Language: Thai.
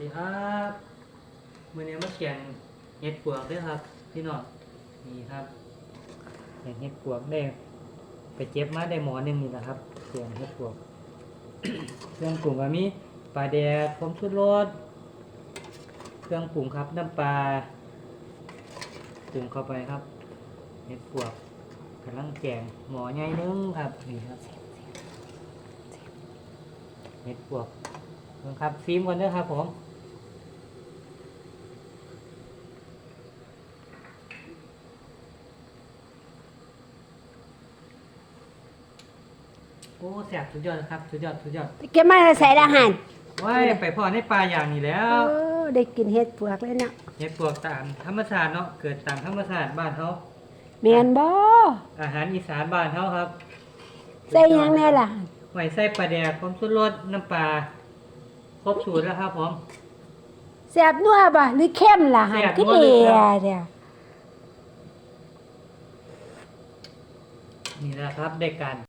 ดีครับมื่อนี้มาเขียนเห็ดปวกด้วยครับ พี่น้องนี่ครับเขียนเห็ดปวกได้ไปเจ็บมาได้หมอหนึ่งนี่แหละครับเขียนเห็ดปวกเครื่องปรุงก็มีปลาแดกผงชูรสเครื่องปรุงครับน้ำปลาปรุงเข้าไปครับเห็ดปวกกำลังแกงหมอใหญ่หนึงครับนี่ครับเห็ดปวกครับฟิล์มก่อนเด้อครับผม โอ้แสบสุดยอดครับสุดยอดสุดยอดเก็บมาแล้วใส่อาหารว้ายไปพ่อในปลาอย่างนี้แล้โอ้วได้กินเห็ดปวกแล้วเนาะเห็ดปวกตามธรรมชาติเนาะเกิดตามธรรมชาติบ้านเขาแม่นบ่อาหารอีสานบ้านเขาครับ ใส่หยังแน่ล่ะไว้ใส่ปลาแดกผงชูรสน้ำปลาครบสูตรแล้วครับผมแซ่บนัวบ่หรือเข้มล่ะหันแซ่บคือนัวเดีเลยยครับเดียวนี่แหละครับได้การ